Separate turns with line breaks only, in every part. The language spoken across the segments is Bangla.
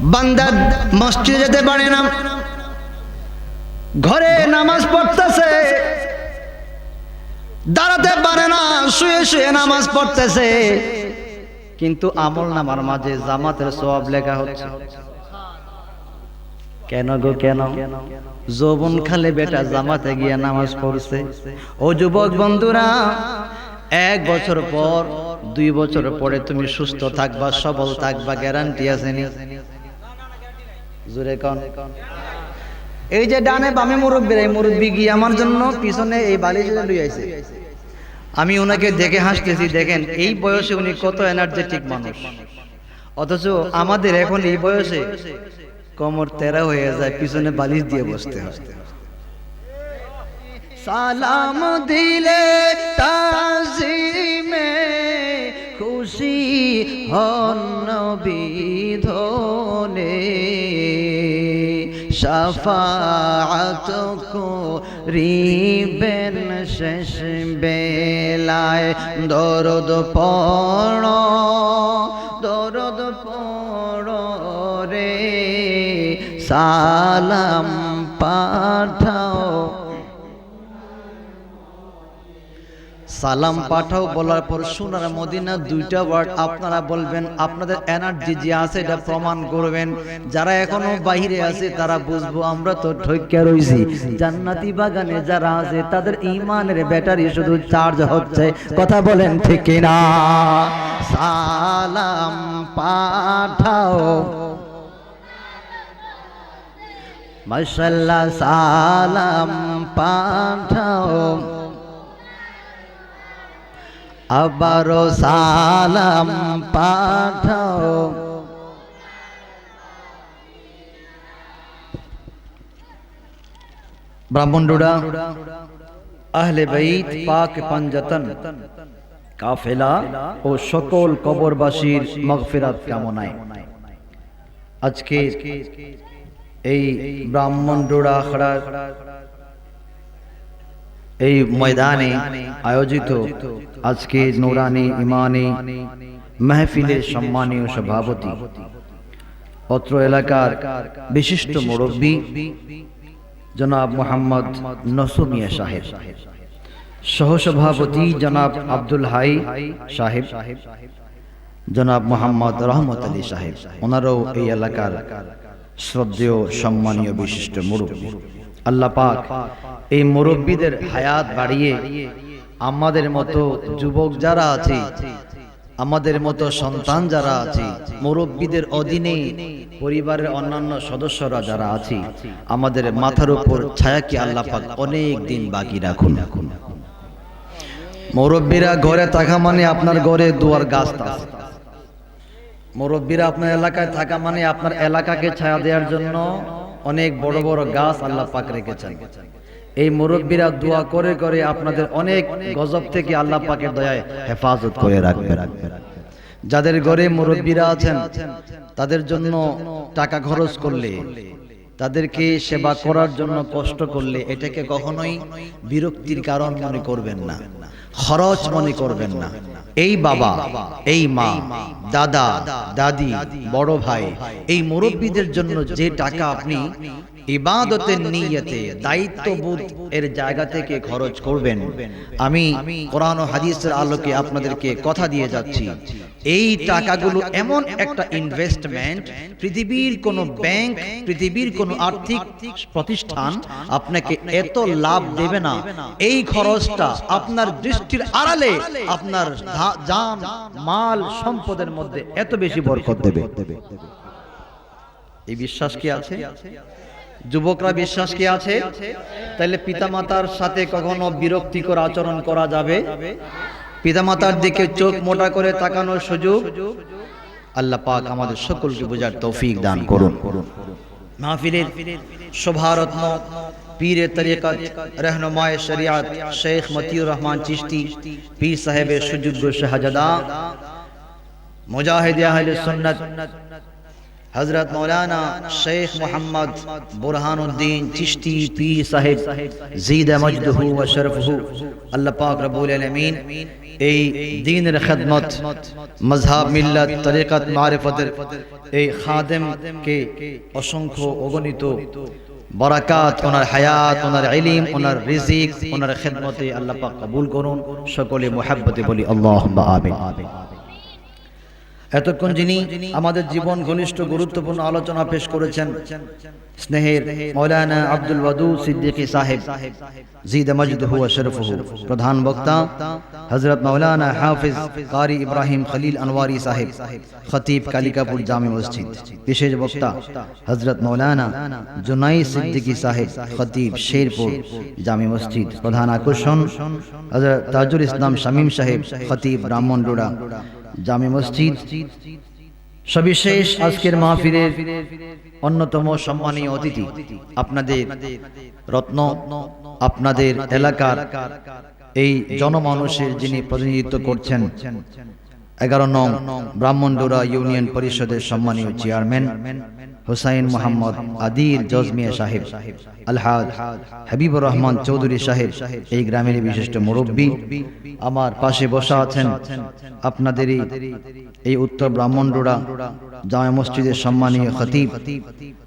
বান্দা মসজিদে যেতে পারে না। ঘরে নামাজ পড়তেছে। দাঁড়াতে পারে না, শুয়ে শুয়ে নামাজ পড়তেছে। কিন্তু আমল নামার মাঝে জামাতের সব লেখা হচ্ছে। কেন গো, কেন? যৌবন খালে বেটা জামাতে গিয়ে নামাজ পড়ছে। ও যুবক বন্ধুরা, এক বছর পর, দুই বছর পরে তুমি সুস্থ থাকবা, সবল থাকবা গ্যারান্টি আছে নি? জোরে কন। এই যে ডানে বামে মুরব্বীর, এই মুরব্বী গিয়ে আমার জন্য পিছনে এই বালিশটা লুই আইছে? আমি ওনাকে দেখে হাসতেছি, দেখেন, এই বয়সে উনি কত এনার্জেটিক মানুষ। অথচ আমাদের এখন এই বয়সে কোমর তেরা হয়ে যায়, পিছনে বালিশ দিয়ে বসতে হয়। সালাম দিলে শাফাআত করিবেন শেষ বেলায়। দরদ পড় দরদ পড় রে সালাম পাঠাও সালাম পাঠাও বলার পর সোনার মদিনা দুইটা ওয়ার্ড আপনারা বলবেন, আপনাদের এনার্জি যে আছে এটা প্রমাণ করবেন। যারা এখনও বাহিরে আছে তারা বুঝব, আমরা তো ঠৈক্যা রইছি। জান্নাতি বাগানে যারা আছে, তাদের ইমানের ব্যাটারি শুধু চার্জ হচ্ছে। কথা বলেন ঠিক না সালাম পাঠাও। মাশাল্লাহ সালাম পাঠাও। আবারও সালাম পাঠাও। ব্রাহ্মণডুড়া আহলে বাইত পাক পাঞ্জাতন, কাফেলা ও সকল কবরবাসীর মগফিরাত কামনায়। আজকে এই ব্রাহ্মণডুড়া আখড়ার এই ময়দানে আয়োজিত আজকে নুরানি, ইমানি, মেহফিলের সম্মানীয় সভাপতি, অত্র এলাকার বিশিষ্ট মুরব্বী, জনাব মোহাম্মদ নসুমিয়া সাহেব, সহসভাপতি জনাব আব্দুল হাই সাহেব, জনাব মোহাম্মদ রহমত আলী সাহেব, ওনারও এই এলাকার শ্রদ্ধেয়, সম্মানীয় বিশিষ্ট মুরব্বী। আল্লাহ পাক এই মুরব্বীদের হায়াত বাড়িয়ে আমাদের মতো যুবক যারা আছে, আমাদের মতো সন্তান যারা আছে, মুরব্বীদের অধীনে পরিবারের অন্যান্য সদস্যরা যারা আছে, আমাদের মাথার উপর ছায়াকে আল্লাহ পাক অনেক দিন বাকি রাখুন। মুরব্বীরা ঘরে থাকা মানে আপনার ঘরে দুয়ার গাছ মুরব্বীরা আপনার এলাকায় থাকা মানে আপনার এলাকাকে ছায়া দেওয়ার জন্য অনেক বড় বড় গাছ আল্লাহ পাক রেখেছেন। এই মুরব্বীরা দোয়া করে করে আপনাদের অনেক গজব থেকে আল্লাহ পাকের দয়ায় হেফাজত করে রাখবে যাদের ঘরে মুরব্বীরা আছেন তাদের জন্য টাকা খরচ করলে তাদেরকে সেবা করার জন্য কষ্ট করলে এটাকে কখনোই বিরক্তির কারণ মনে করবেন না। খরচ মনে করবেন না। এই বাবা এই মা দাদা দাদি বড় ভাই এই মুরব্বীদের জন্য যে টাকা আপনি ইবাদতের নিয়তে দায়িত্ববোধ এর জায়গা থেকে খরচ করবেন। আমি কোরআন ও হাদিসের আলোকে আপনাদেরকে কথা দিয়ে যাচ্ছি। এই টাকাগুলো এমন একটা ইনভেস্টমেন্ট পৃথিবীর কোনো ব্যাংক পৃথিবীর কোনো আর্থিক প্রতিষ্ঠান আপনাকে এত লাভ দেবে না। এই খরচটা আপনার দৃষ্টির আড়ালে আপনার জান মাল সম্পদের মধ্যে এত বেশি বরকত দেবে। এই বিশ্বাস কি আছে? যুবকরা বিশ্বাস কি আছে? তাহলে পিতামাতার সাথে কখনো বিরক্তিকর আচরণ করা যাবে? পিতামাতার দিকে চোখ মোটা করে তাকানোর সুযোগ? আল্লাহ পাক আমাদের সকলকে বোঝার তৌফিক দান করুন। মাহফিলের শোভারত্ন পীরে তরিকত রহনুমায় শরিয়াত শেখ মতিউর রহমান চিশতি, পীর সাহেবের সুযোগ্য শাহজাদা, মুজাহিদ আহলে সুন্নাত হজরত মৌলানা শেখ মোহাম্মদ বুরহানুদ্দিন চিশতি পি সাহেব জিদ মজদহু ও শরফহু। আল্লাহ পাক রব্বুল আলামিন এই দ্বীনের খেদমত মজহাব মিল্লাত, তরিকত, মারিফতের এই খাদেমকে অসংখ্য অগণিত বরাকাত, ওনার হায়াত, ওনার ইলিম, ওনার রিজিক, ওনার খেদমতে আল্লাহ পাক কবুল করুন। সকলে মোহাব্বতে বলি আল্লাহ আমিন। এতক্ষণ যিনি আমাদের জীবন ঘনিষ্ঠ গুরুত্বপূর্ণ আলোচনা পেশ করেছেন স্নেহের মৌলানা আব্দুল ওয়াদুদ সিদ্দিকী সাহেব। জিদ মজদহু ওয়া শরফহু। প্রধান বক্তা হযরত মাওলানা হাফিজ কারি ইব্রাহিম খলিল আনওয়ারি সাহেব। খতিব কালিকাপুর জামে মসজিদ। বিশেষ বক্তা হযরত মাওলানা জুনাই সিদ্দিকী সাহেব খতিব শেরপুর জামে মসজিদ। প্রধান আকর্ষণ হযরত তাজুল ইসলাম শামীম সাহেব খতিব ব্রাহ্মণডোড়া জামে মসজিদ। সবিশেষ আজকের মাহফিলের অন্যতম সম্মানীয় অতিথি আপনাদের রত্ন, আপনাদের এলাকার এই জনমানুষের যিনি প্রতিনিধিত্ব করছেন, এগারো নং ব্রাহ্মণডোরা ইউনিয়ন পরিষদের সম্মানীয় চেয়ারম্যান হুসাইন মোহাম্মদ আদির জজমিয়া সাহেব আলহাদ হাবিবুর রহমান চৌধুরী সাহেব এই গ্রামের বিশিষ্ট মুরব্বী আমার পাশে বসা আছেন আপনাদেরই এই উত্তর ব্রাহ্মণডোড়া জামা মসজিদের সম্মানীয় খতিব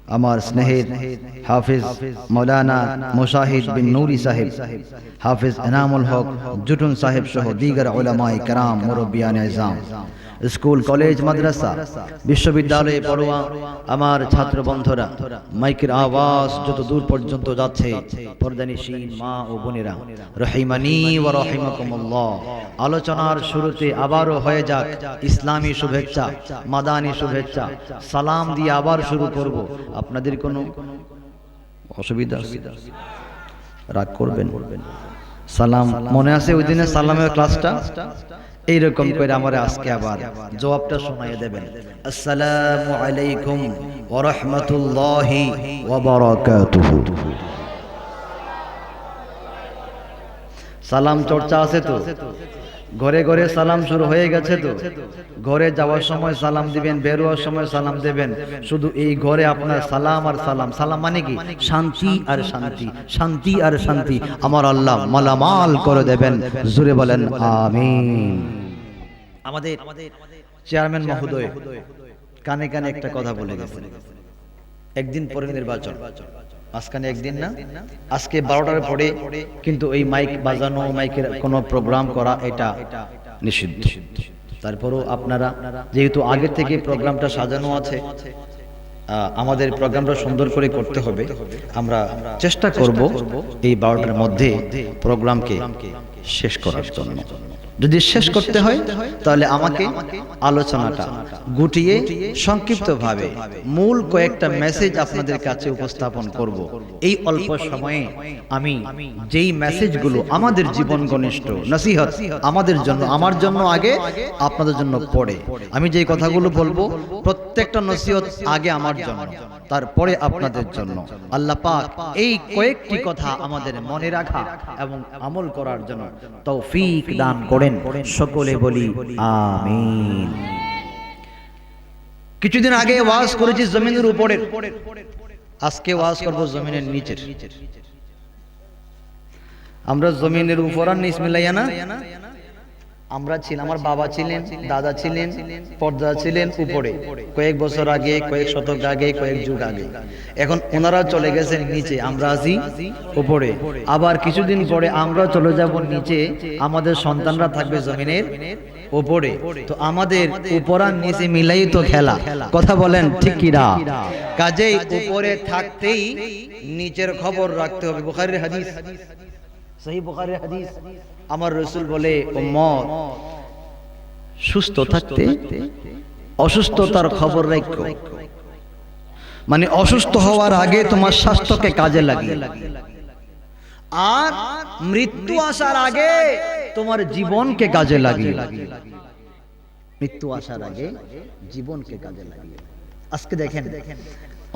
আমার স্নেহের হাফিজ মৌলানা মুশাহিদ বিন নুরি সাহেব হাফিজ এনামুল হক জুটুন সাহেব সহ দিগর ওলামাই কারাম মুরব্বিয়ান ইজাম স্কুল কলেজ মাদ্রাসা বিশ্ববিদ্যালয়ে পড়োয়া আমার ছাত্র বন্ধুরা মাইকের আওয়াজ যত দূর পর্যন্ত যাচ্ছে পর্দানিসীন মা ও বোনেরা রহিমানি ও রহিমাকুমুল্লাহ। আলোচনার শুরুতে আবারও হয়ে যাক ইসলামী শুভেচ্ছা মাদানী শুভেচ্ছা। সালাম দিয়ে আবার শুরু করব। আপনাদের কোনো অসুবিধা রাগ করবেন? সালাম। মনে আছে ওই দিনে সালামের ক্লাসটা এইরকম করে আমার আজকে আবার জবাবটা শোনাই দেবেন। আসসালামু আলাইকুম ওয়া রাহমাতুল্লাহি ওয়া বারাকাতুহু। সালাম চর্চা আছে তো? ঘরে ঘরে সালাম শুরু হয়ে গেছে তো। ঘরে যাওয়ার সময় সালাম দিবেন, বেরোয়ার সময় সালাম দেবেন। শুধু এই ঘরে আপনার সালাম আর সালাম। সালাম মানে কি? শান্তি আর শান্তি শান্তি আর শান্তি। আমার আল্লাহ মালামাল করে দেবেন। জুড়ে বলেন, আমিন। আমাদের চেয়ারম্যান মহোদয় কানে কানে একটা কথা বলে গেছেন। একদিন পরে নির্বাচন। মাঝখানে একদিন না? আজকে বারোটার পরে কিন্তু এই মাইক বাজানো মাইকের কোনো প্রোগ্রাম করা এটা নিষিদ্ধ। তারপরও আপনারা যেহেতু আগের থেকে প্রোগ্রামটা সাজানো আছে আমাদের প্রোগ্রামটা সুন্দর করে করতে হবে। আমরা চেষ্টা করব এই বারোটার মধ্যে প্রোগ্রামকে শেষ করার জন্য। যদি শেষ করতে হয়, তাহলে আমাকে আলোচনাটা গুটিয়ে সংক্ষিপ্তভাবে মূল কয়েকটা মেসেজ আপনাদের কাছে উপস্থাপন করব। এই অল্প সময়ে আমি যেই মেসেজগুলো আমাদের জীবন ঘনিষ্ঠ নসিহত আমাদের জন্য, আমার জন্য আগে, আপনাদের জন্য পড়ে আমি যেই কথাগুলো বলব, প্রত্যেকটা নসিহত আগে আমার জন্য। তারপরে আপনাদের জন্য। আল্লাহ পাক এই কয়েকটি কথা আমাদের মনে রাখা এবং আমল করার জন্য তৌফিক দান করেন। সকলে বলি, আমিন। কিছুদিন আগে ওয়াজ করেছি জমিনের উপরে। আজকে ওয়াজ করব জমিনের নিচের। আমরা জমিনের উপর আর নিচ মিলাইয়া না? আমরা ছিলাম আমার বাবা ছিলেন দাদা ছিলেন পর্দা ছিলেন উপরে কয়েক বছর আগে কয়েক শতক আগে কয়েক যুগ আগে। এখন ওনারা চলে গেছেন নিচে আমরা আছি উপরে। আবার কিছুদিন পরে আমরা চলে যাব নিচে আমাদের সন্তানরা থাকবে জমিনের উপরে। তো আমাদের উপর আর নিচে মিলাই তো খেলা। কথা বলেন ঠিক কি না কাজেই উপরে থাকতেই নিচের খবর রাখতে হবে। বুখারীর হাদিস। আমার রসুল বলে সুস্থ থাকতে অসুস্থতার খবর রাখো। মানে অসুস্থ হওয়ার আগে তোমার স্বাস্থ্যকে কাজে লাগিয়ে। আর মৃত্যু আসার আগে তোমার জীবনকে কাজে লাগিয়ে। মৃত্যু আসার আগে জীবনকে কাজে লাগিয়ে। আজকে দেখেন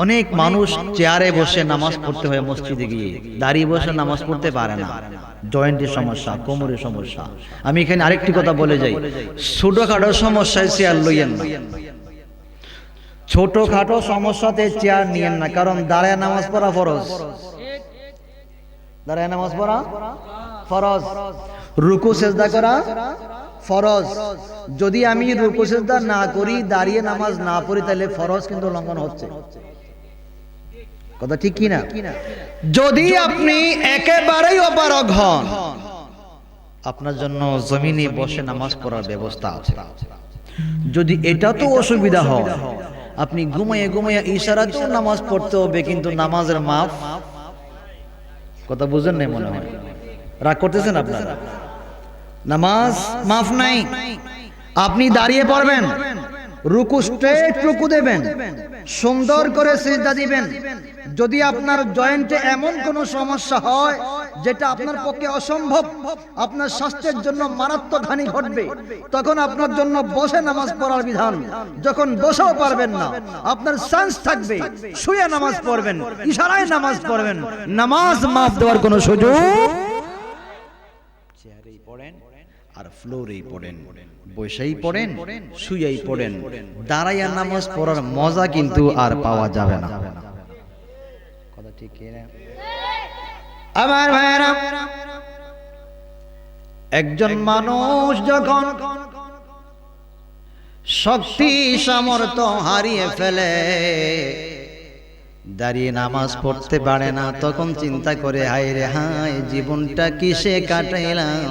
অনেক মানুষ চেয়ারে বসে নামাজ পড়তে হয় মসজিদে গিয়ে। দাঁড়িয়ে বসে নামাজ পড়তে পারে না। জয়েন্টের সমস্যা কোমরের সমস্যা। আমি এখানে আরেকটি কথা বলে যাই। ছোটখাটো সমস্যায় চেয়ার লইয়েন না। ছোটখাটো সমস্যাতে চেয়ার নিয়েন না কারণ দাঁড়ায় নামাজ পড়া ফরজ। দাঁড়ায় নামাজ পড়া ফরজ। রুকু সেজদা করা ফরজ। যদি আমি রুকু সেজদা না করি দাঁড়িয়ে নামাজ না পড়ি তাহলে ফরজ কিন্তু লঙ্ঘন হচ্ছে। কথা ঠিক কি না? যদি আপনি একেবারেই অপারগ হন আপনার জন্য জমিনে বসে নামাজ পড়ার ব্যবস্থা আছে। যদি এটা তো অসুবিধা হয় আপনি ঘুমাইয়ে ঘুমাইয়ে ইশারাতেও নামাজ পড়তে হবে কিন্তু নামাজের মাপ কথা বুঝেন নাই মনে হয়? রাগ করতেছেন আপনারা? নামাজ মাফ নাই। আপনি দাঁড়িয়ে পড়বেন। রুকু স্ট্রেট রুকু দেবেন। সুন্দর করে সিজদা দিবেন। যদি আপনার জয়েন্টে এমন কোনো সমস্যা হয়, যেটা আপনার পক্ষে অসম্ভব, আপনার স্বাস্থ্যের জন্য মারাত্মক হানি ঘটবে, তখন আপনার জন্য বসে নামাজ পড়ার বিধান। যখন বসেও পারবেন না, আপনার চান্স থাকবে, শুয়ে নামাজ পড়বেন, ইশারায় নামাজ পড়বেন। নামাজ মাফ দেওয়ার কোনো সুযোগ পড়েন। আর ফ্লোরেই পড়েন, বসেই পড়েন, শুয়েই পড়েন। দাঁড়াইয়া নামাজ পড়ার মজা কিন্তু আর পাওয়া যাবে না। কথা ঠিক? আমার ভাইয়েরা, একজন মানুষ যখন শক্তি, সামর্থ্য হারিয়ে ফেলে, দাঁড়িয়ে নামাজ পড়তে পারে না, তখন চিন্তা করে, হায় রে, হায়, জীবনটা কিসে কাটাইলাম?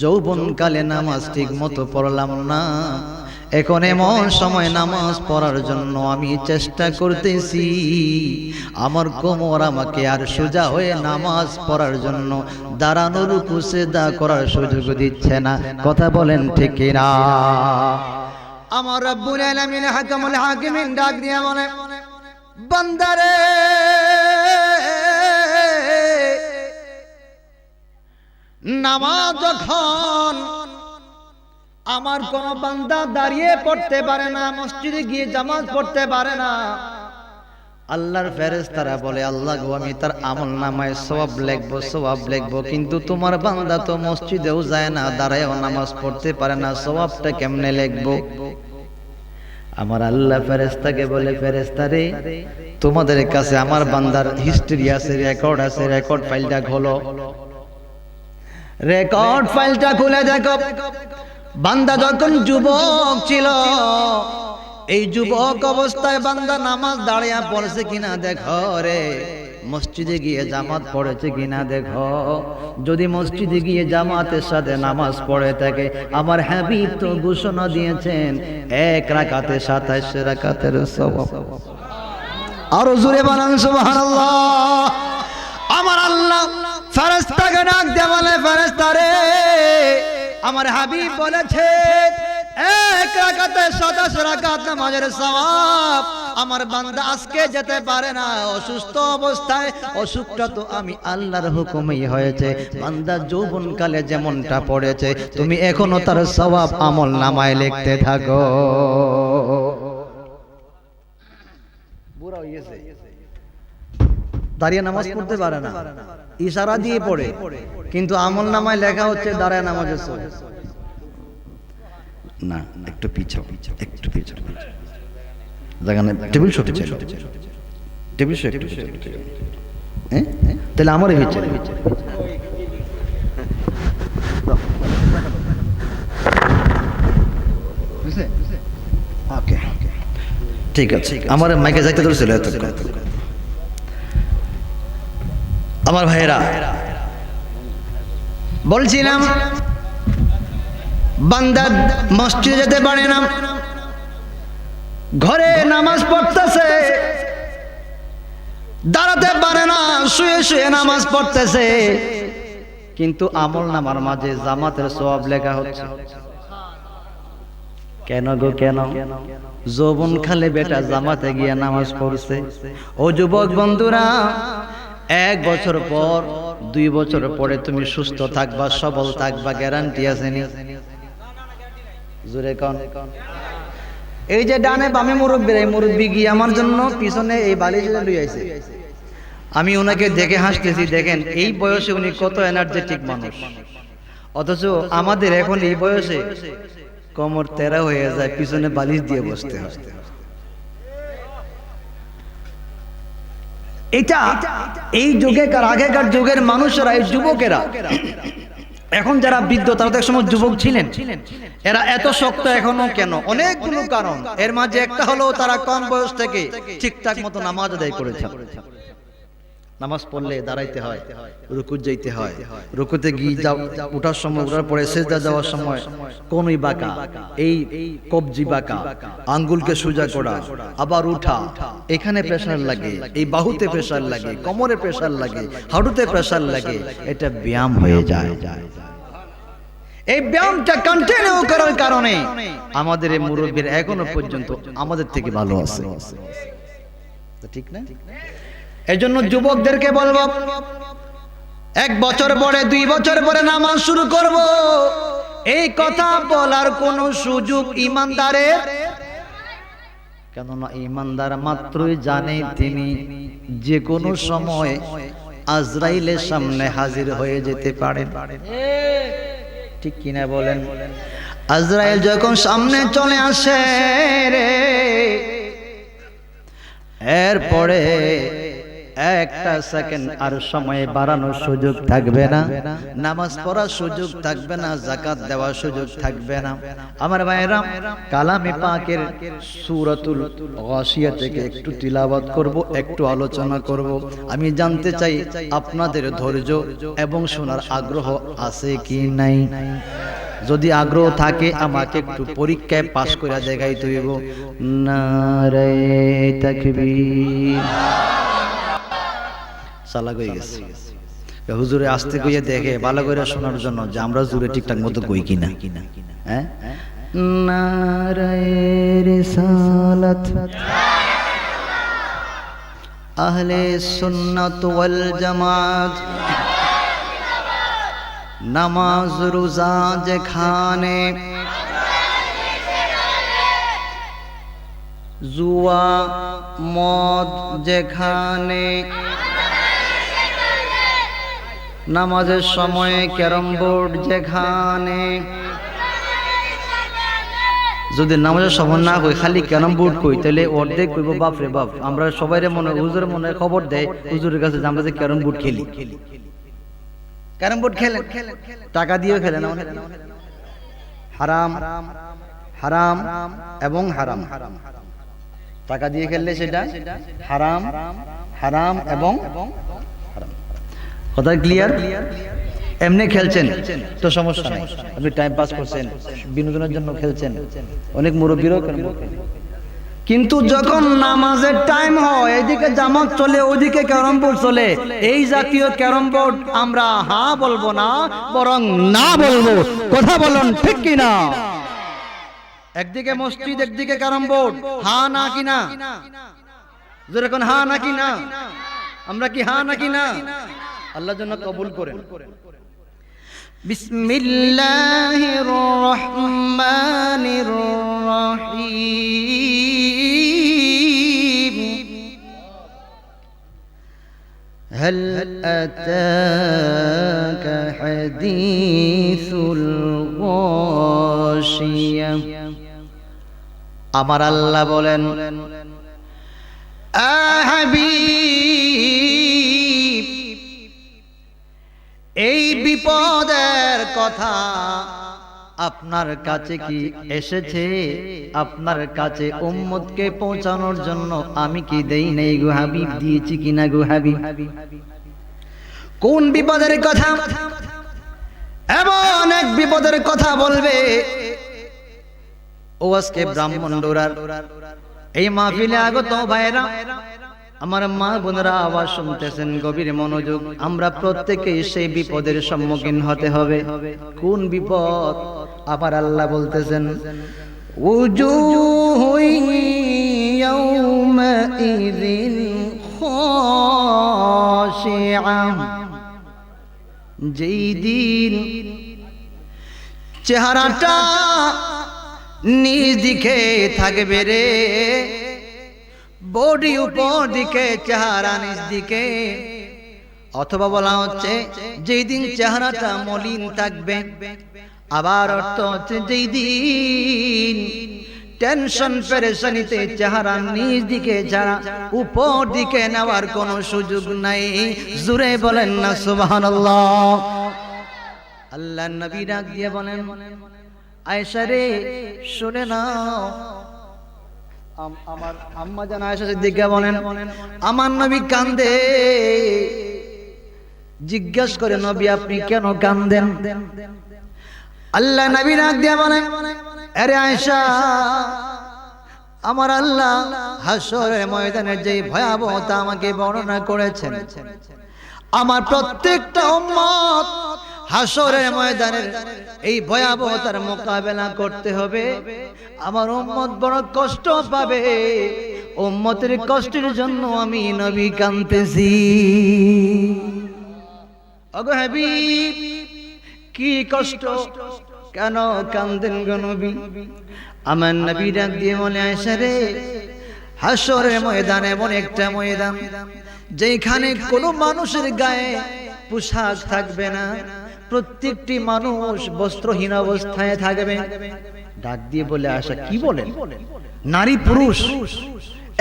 যৌবনকালে নামাজ ঠিক মতো পড়লাম না। এখন এমন সময় নামাজ পড়ার জন্য আমি চেষ্টা করতেছি। আমার কোমর আমাকে আর সোজা হয়ে নামাজ পড়ার জন্য দাঁড়ানোর কুসে দা করার সুযোগ দিচ্ছে না। কথা বলেন ঠিক না আমার রব্বুল আলামিন হাকামুল হাকিমিন ডাক দিয়ে বলে, বান্দারে! নামাজ যখন আমার কোন বান্দা দাঁড়িয়ে পড়তে পারে না, মসজিদে গিয়ে জামাজ পড়তে পারে না। আল্লাহর ফেরেশতারা বলে, আল্লাহ গো, আমি তার আমল নামায় সওয়াব লেখবো, সওয়াব লিখব, কিন্তু তোমার বান্দা তো মসজিদেও যায় না, দাঁড়ায়ও নামাজ পড়তে পারে না, সওয়াবটা কেমনে লিখব? আমার আল্লাহ ফেরেস্তাকে বলে ফেরেস্তারে তোমাদের কাছে আমার বান্দার হিস্ট্রি আছে রেকর্ড আছে রেকর্ড ফাইলটা খোলো। রেকর্ড ফাইলটা খুলে দেখো। বান্দা যখন যুবক ছিল, এই যুবক অবস্থায় বান্দা নামাজ দাঁড়িয়ে পড়ছে কিনা দেখো রে। মসজিদে গিয়ে জামাত পড়েছে কিনা দেখো। যদি মসজিদে গিয়ে জামাতের সাথে নামাজ পড়ে থাকে, আমার হাবিব তো ঘোষণা দিয়েছেন, এক রাকাতে সাতাইশ রাকাতের সওয়াব। আরও জোরে বানান, সুবহানাল্লাহ। আমার আল্লাহ ফেরেশতাকে ডাক দিয়ে বলে আমার হাবিব বলেছে, এক রাকাতে সাতাশ রাকাত নামাজের সওয়াব। আমার বান্দা আজকে যেতে পারে না, অসুস্থ অবস্থায়। অসুখটা তো আমি আল্লাহর হুকুমেই হয়েছে। বান্দা যৌবনকালে যেমনটা পড়েছে, তুমি এখনও তার সওয়াব আমল নামায় লিখতে থাকো। বুড়া হয়ে গেছে। দাঁড়িয়ে নামাজ পড়তে পারে না। ইশারা দিয়ে পড়ে। কিন্তু আমল নামায় লেখা হচ্ছে দাঁড়ায় নামাজের সওয়াব। না, একটু পিছাও একটু পিছাও জায়গানে টেবিল শো পিছাও টেবিল শো একটু। হ্যাঁ তাহলে আমারই হচ্ছে। ওকে। ঠিক আছে। আমার মাইকে যাইতে ধরেছিল এত আমার ভাইয়েরা। বলছিলাম বান্দা মসজিদে যেতে পারে না। ঘরে নামাজ পড়তেছে, দাঁড়াতে পারে না, শুয়ে শুয়ে নামাজ পড়তেছে। কিন্তু আমল নামার মাঝে জামাতের সব লেখা হচ্ছে। কেন গো, কেন? যৌবন খালে বেটা জামাতে গিয়ে নামাজ পড়ছে। ও যুবক বন্ধুরা এক বছর পর, দুই বছর পরে তুমি সুস্থ থাকবা, সবল থাকবা গ্যারান্টি আছে এই যে ডানে বামে মুরব্বীর, এই মুরব্বী গিয়ে আমার জন্য? পিছনে এই বালিশ লুই আইছে। আমি ওনাকে দেখে হাসতেছি, দেখেন, এই বয়সে উনি কত এনার্জেটিক মানুষ। অথচ আমাদের এখন এই বয়সে কোমর তেরা হয়ে যায়, পিছনে বালিশ দিয়ে বসতে হয়। এটা এই যুগেকার, আগেকার যুগের মানুষেরা, এই যুবকেরা। এখন যারা বৃদ্ধ, তারা তো একসময় যুবক ছিলেন। এরা এত শক্ত এখনও কেন? অনেকগুলো কারণ। এর মাঝে একটা হলো তারা কম বয়স থেকে ঠিকঠাক মতো নামাজ আদায় করেছে। নামাজ পড়লে দাঁড়াইতে হয় রুকুত যাইতে হয়। রুকুতে গিয়ে উঠার সময় উঠার পরে সেজদা যাওয়ার সময় কোনই বাঁকা। এই কবজি বাঁকা। আঙ্গুলকে সোজা করা। আবার উঠা। এখানে প্রেসার লাগে। এই বাহুতে প্রেসার লাগে। কোমরে প্রেসার লাগে। হাঁটুতে প্রেসার লাগে। এটা ব্যায়াম হয়ে যায়। এই ব্যায়ামটা কন্টিনিউ করার কারণে আমাদের এই মুরব্বীর এখনও পর্যন্ত আমাদের থেকে ভালো আছে। ঠিক না। এই জন্য যুবকদেরকে বলব, এক বছর পরে, দুই বছর পরে নামাজ শুরু করব। এই কথা বলার কোন সুযোগ ইমানদারের? কেননা ইমানদার মাত্রই জানে তিনি যে কোনো সময় আজরাইলের সামনে হাজির হয়ে যেতে পারেন। ঠিক কিনা বলেন? আজরাইল যখন সামনে চলে আসে রে, এরপরে একটা সেকেন্ড আর সময় বাড়ানোর সুযোগ থাকবে না। নামাজ পড়ার সুযোগ থাকবে না জাকাত দেওয়ার সুযোগ থাকবে না। আমার ভাইরা কালামি পাকের সুরাতুল গাশিয়া থেকে একটু তিলাবাত করব, একটু আলোচনা করব। আমি জানতে চাই আপনাদের ধৈর্য এবং শোনার আগ্রহ আছে কি নাই? যদি আগ্রহ থাকে, আমাকে একটু পরীক্ষায় পাশ করে দেখাই তৈব নারে তাকবীর। চালাক হয়ে গেছে। হুজুরে আসতে কইয়া দেখে, ভালো করে শোনার জন্য যে আমরা জুড়ে ঠিকঠাক মতো কই কিনা। হ্যাঁ? নামাজ, রোজা, যেখানে জুয়া, মদ, যেখানে নামাজের সময়ে ক্যারম বোর্ড যেখানে। যদি নামাজের সময় না কই খালি ক্যারম বোর্ড কই তাহলে অর্ধেক কইব, বাপ রে বাপ, আমরা সবাই মনে হুজুরের মনে খবর দেয়, হুজুরের কাছে আমরা যে ক্যারম বোর্ড খেলি। ক্যারম বোর্ড খেলেন টাকা দিয়েও খেলেন হারাম হারাম এবং হারাম। টাকা দিয়ে খেললে সেটা হারাম হারাম এবং কথা ক্লিয়ার এমনি খেলছেন তো সমস্যা নেই। আপনি টাইম পাস করছেন বিনোদনের জন্য খেলছেন। অনেক মুরব্বীরও কিন্তু যখন নামাজের টাইম হয় এদিকে জামাত চলে ওইদিকে ক্যারম বোর্ড চলে এই জাতীয় ক্যারম বোর্ড আমরা হা বলব না বরং না বলব। কথা বলুন ঠিক কি না একদিকে মসজিদ একদিকে ক্যারম বোর্ড হা না কি না? যেরকম হা না কি না? আমরা কি হা নাকি না? আল্লাহর জন্য কবুল করেন বিসমিল্লাহির রহমানির রহিম هل أتاك حديث الغاشية আমার আল্লাহ বলেন হাবিব বিপদের কথা। আপনার কাছে কি এসেছে? আপনার কাছে উম্মতকে পৌঁছানোর জন্য আমি কি দেই নেই গো হাবিব? দিয়েছি কিনা গো হাবিব? কোন বিপদের কথা? এমন এক বিপদের কথা বলবে। ও আজকে ব্রাহ্মণ ডোরার। এই মাহফিলে আগত ভাইরা আমার মা বোনেরা আওয়াজ শুনতেছেন, গভীর মনোযোগ। আমরা প্রত্যেকেই সেই বিপদের সম্মুখীন হতে হবে। কোন বিপদ? আবার আল্লাহ বলতেছেন যেই দিন চেহারাটা নিজ দিকে থাকবে রে বডি উপর দিকে চেহারা নিজ দিকে। অথবা বলা হচ্ছে যেই দিন চেহারাটা মলিন থাকবে আবার অর্থ হচ্ছে যেই দিন
টেনশন পেরেশানিতে চেহারা নিজ দিকে ছাড়া উপর দিকে নেওয়ার কোনো সুযোগ নাই। জুড়ে বলেন না সুবহানাল্লাহ। আল্লাহ নবী ডাক দিয়ে বলেন আয়েশা রে শুনে নাও। আমার আম্মা জান আয়েশা সিদ্দিকা বলেন, আমার নবী কান্দে। জিজ্ঞেস করে, নবী, আপনি কেন কান্দেন? আল্লাহ নবী ডাক দিয়ে বলেন, আরে আয়েশা, আমার আল্লাহ হাসরের ময়দানের যে ভয়াবহতা আমাকে বর্ণনা করেছেন, আমার প্রত্যেকটা উম্মত হাসরের ময়দানের এই ভয়াবহতার মোকাবেলা করতে হবে। আমার উম্মত বড় কষ্ট পাবে। উম্মতের কষ্টের জন্য আমি নবী কানতেছি। অগো হাবিব, কি কষ্ট? কেন কান্দেন গো নবী? আমার নবী ডাক দিয়ে মনে আসে রে, হাসরের ময়দান এমন একটা ময়দান, যেখানে কোনো মানুষের গায়ে পোশাক থাকবে না। প্রত্যেকটি মানুষ বস্ত্রহীন অবস্থায় থাকবে। ডাক দিয়ে বলে আসা কি বলেন? নারী, পুরুষ,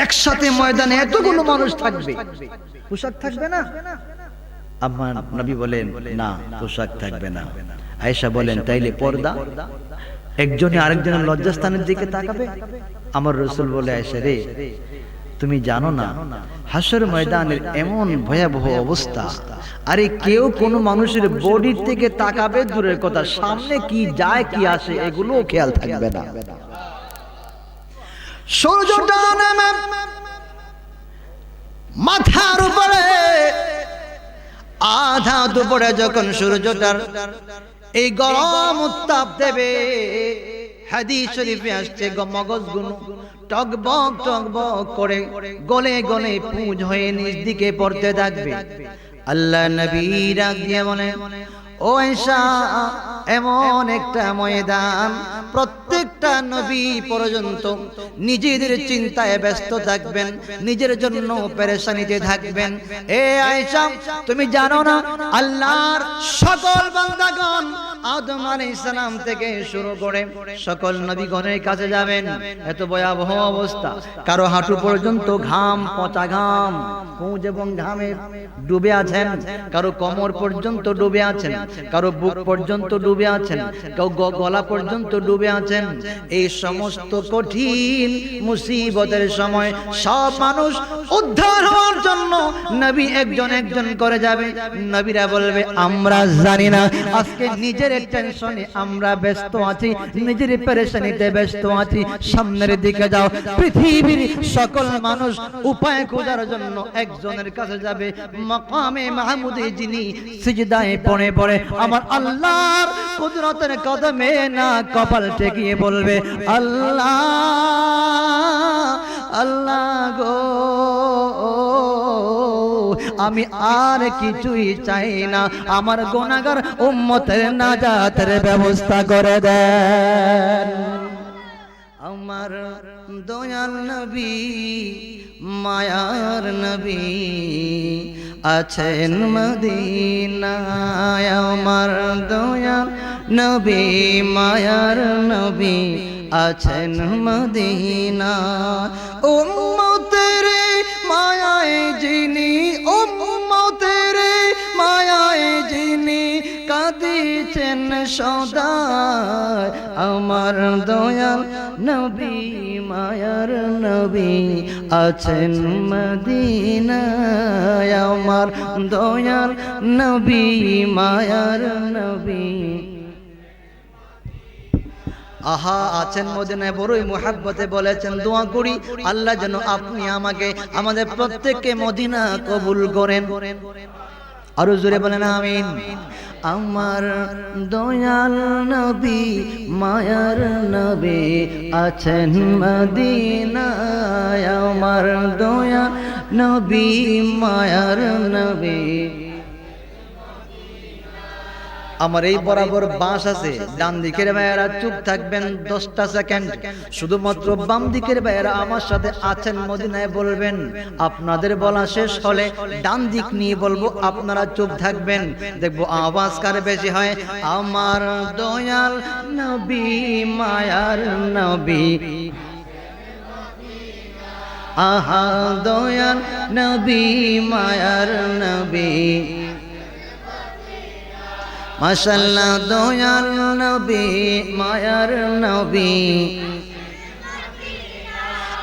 একসাথে ময়দানে এতগুলো মানুষ থাকবে। পোশাক থাকবে না? আমার নবী বলেন, না, পোশাক থাকবে না। আয়েশা বলেন, তাইলে পর্দা? একজনে আরেকজনের লজ্জাস্থানের দিকে তাকাবে? আমার রসুল বলে, আয়েশা রে তুমি জানো না, হাসর ময়দানের এমন ভয়াবহ অবস্থা। আরে কেউ কোনো মানুষের বডির থেকে তাকাবে দূরের কথা, সামনে কি যায়, কি আসে, এগুলোও খেয়াল থাকবে না। সূর্যটা মাথার উপরে, আধা দুপুরে যখন সূর্যটার এই গরম উত্তাপ দেবে হাদিস শরীফে আসছে গ- মগজগুলো টকবক টকবক করে গলে গলে পুঁজ হয়ে নিজ দিকে পড়তে থাকবে। আল্লাহ নবী রাগ দিয়ে বলে ও এমন একটা ময়দান প্রত্যেকটা নবী পর্যন্ত নিজেদের চিন্তায় ব্যস্ত থাকবেন, নিজের জন্য পেরেশানিতে থাকবেন। এ আয়েশা, তুমি জানো না, আল্লাহর সকল বান্দাগণ আদম আলাইহিস সালাম থেকে শুরু করে সকল নবীগণের কাছে যাবেন। এত ভয়াবহ অবস্থা। কারও হাঁটু পর্যন্ত ঘাম, পচা ঘাম পুঁজ এবং ঘামে ডুবে আছেন। কারও কোমর পর্যন্ত ডুবে আছেন। কারও বুক পর্যন্ত ডুবে আছেন। কেউ গলা পর্যন্ত ডুবে আছেন। এই সমস্ত কঠিন মুসিবতের সময় সব মানুষ উদ্ধার হওয়ার জন্য নবী একজন একজন করে যাবে। নবীরা বলবে, আমরা জানি না। আজকে নিজের টেনশনে আমরা ব্যস্ত আছি, নিজের পেরেশানিতে ব্যস্ত আছি। সামনের দিকে যাও। পৃথিবীর সকল মানুষ উপায় খোঁজার জন্য একজনের কাছে যাবে। মকামে মাহমুদে যিনি সিজদায় পড়ে পড়ে, আমার আল্লাহর কুদরতের কদমে না, কপাল টেকিয়ে বলবে, আল্লাহ আল্লাহ গো, আমি আর কিছুই চাই না। আমার গোনাগার উম্মতের নাজাতের ব্যবস্থা করে দেন। আমার দয়াল নবী, মায়ার নবী আছেন মদিনায় আমার দয়াল নবী, মায়ার নবী আছেন মদিনা। উম্মতের মায়ায় যিনি, উম্মতের মায়ায় যিনি কাঁদিছেন সদা আমার দয়াল নবী মায়ার নবী আছেন মদিনায়। আমার দয়াল নবী, মায়ার নবী। আহা, আছেন মদিনায়, বড়ই মোহাব্বতে বলেছেন, দোয়া করি আল্লাহ যেন আপনি আমাকে, আমাদের প্রত্যেককে মদিনা কবুল করেন। আরও জোরে বলেন আমিন। আমার দয়াল নবী মায়ার নবী আছেন মদিনায়। আমার দয়াল নবী মায়ার নবী আমার এই বরাবর বাঁশ আছে। ডান দিকের ভাইয়েরা চুপ থাকবেন দশটা সেকেন্ড। শুধুমাত্র বাম দিকের ভাইয়েরা আমার সাথে আছেন মদিনায় বলবেন, আপনাদের বলা শেষ হলে ডান দিক নিয়ে বলব, আপনারা চুপ থাকবেন। দেখব আওয়াজ কার বেশি হয়? আমার দয়াল নবী, মায়ার নবী। আহা, দয়াল নবী, মায়ার নবী। মাশাল্লাহ দয়াল নবী, মায়ার নবী।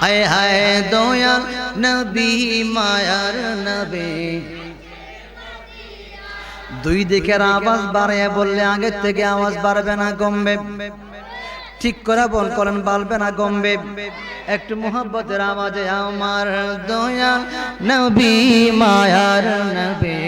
হায় হায় দয়াল নবী, মায়ার নবী। দুই দিকের আওয়াজ বাড়াইয়া বললে আগের থেকে আওয়াজ বাড়বে না, কমবে। ঠিক করে বল, করেন, বাড়বে না, কমবে। একটু মোহাব্বতের আওয়াজে, আমার দয়াল নবী, মায়ার নবী।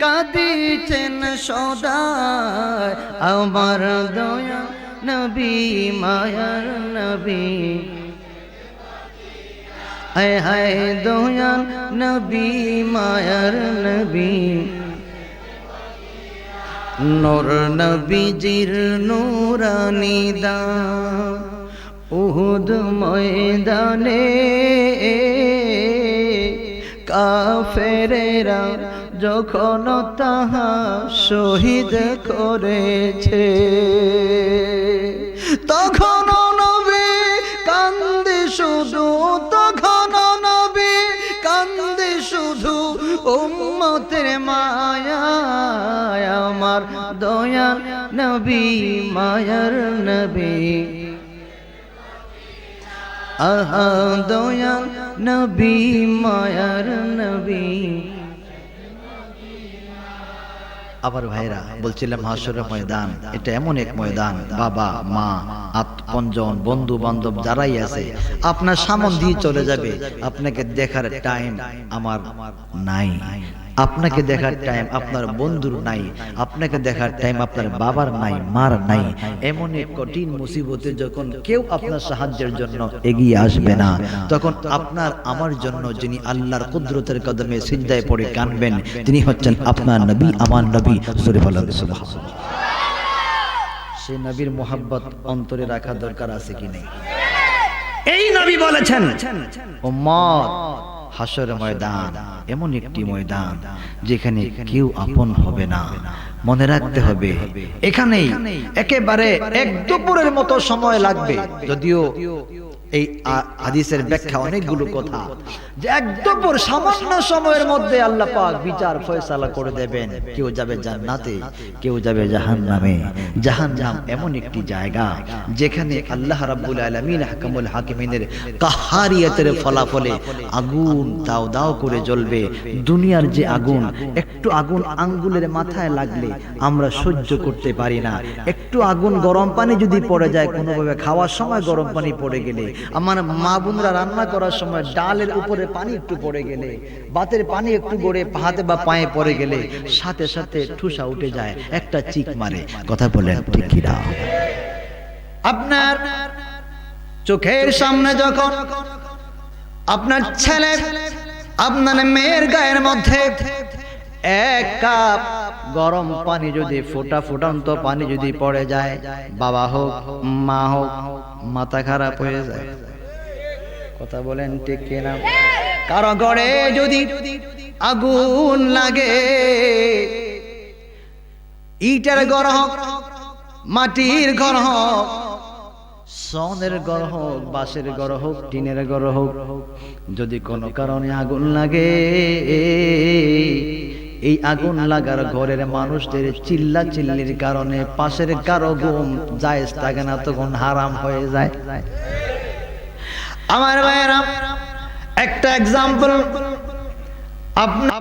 কাঁদিছেন সদায়। আমার দয়া নবী, মায়ার নবী। হায় হায় দয়াল নবী, মায়ার নবী। নূর নবীজির নূরানি দান। উহুদ ময়দানে কাফেরেরা যখন তাহা শহীদ করেছে, তখন নবী কান্দে শুধু, তখন নবী কান্দে শুধু উম্মতের মায়া আমার দয়াল নবী, মায়ার নবী। আহা দয়াল নবী, মায়ার নবী। আবার ভাইরা বলছিলাম হাসরের ময়দান, এটা এমন এক ময়দান। বাবা, মা আত্মপঞ্জন বন্ধু বান্ধব যারাই আছে, আপনার সামন দিয়ে চলে যাবে। আপনাকে দেখার টাইম আমার নাই। আপনাকে দেখার টাইম আপনার বন্ধুর নাই। আপনাকে দেখার টাইম আপনার বাবার নাই মার নাই। এমন এক কঠিন মুসিবতে যখন কেউ আপনার সাহায্যের জন্য এগিয়ে আসবে না। তখন আপনার আমার জন্য যিনি আল্লাহর কুদরতের কদমে সিজদায় পড়ে কানবেন তিনি হচ্ছেন আপনার নবী আমার নবী। সরি। সেই নবীর মোহাব্বত অন্তরে রাখা দরকার আছে কি নেই?
এই নবী বলেছেন
হাসর ময়দান এমন একটি ময়দান যেখানে কেউ আপন হবে না। মনে রাখতে হবে এখানেই একেবারে এক দুপুরের মতো সময় লাগবে। যদিও এই হাদিসের ব্যাখ্যা, অনেকগুলো কথা। যে এক দুপুর সামান্য সময়ের মধ্যে আল্লাহ পাক বিচার, ফয়সালা করে দেবেন। কেউ যাবে জান্নাতে, কেউ যাবে জাহান্নামে। জাহান্নাম এমন একটি জায়গা যেখানে আল্লাহ রাব্বুল আলামিন হাকামুল হাকিমিনের কাহারিয়াতের ফলাফলে আগুন দাও দাও করে জ্বলবে। দুনিয়ার যে আগুন, একটু আগুন আঙ্গুলের মাথায় লাগলে আমরা সহ্য করতে পারি না। একটু আগুন গরম পানি যদি পড়ে যায়, কোনোভাবে খাওয়ার সময় গরম পানি পড়ে গেলে আমার মা বোনরা রান্না করার সময় ডালের উপরে পানি একটু পড়ে গেলে, বাতের পানি একটু গড়ে হাতে বা পায়ে পড়ে গেলে সাথে সাথে ঠুসা উঠে যায়, একটা চিক মারে। কথা বলেন, ঠিক
আপনার চোখের সামনে যখন আপনার ছেলে, আপনার মেয়ের গায়ের মধ্যে এক কাপ গরম পানি যদি ফোটা ফুটান্ত পানি যদি পড়ে যায়, বাবা হোক, মা হোক, মাথা খারাপ হয়ে যায়। কথা বলেন ঠিক কিনা? কারও গড়ে যদি আগুন লাগে, ইটের ঘর হোক, মাটির ঘর হোক, সনের ঘর হোক, বাঁশের ঘর হোক, টিনের ঘর হোক, যদি কোনো কারণে আগুন লাগে এই আগুন লাগার ঘরের মানুষদের চিল্লা চিল্লির কারণে পাশের কারও গুম জায়েজ থাকে না, তখন হারাম হয়ে যায়। আমার ভাইয়েরা, একটা এক্সাম্পল আপনার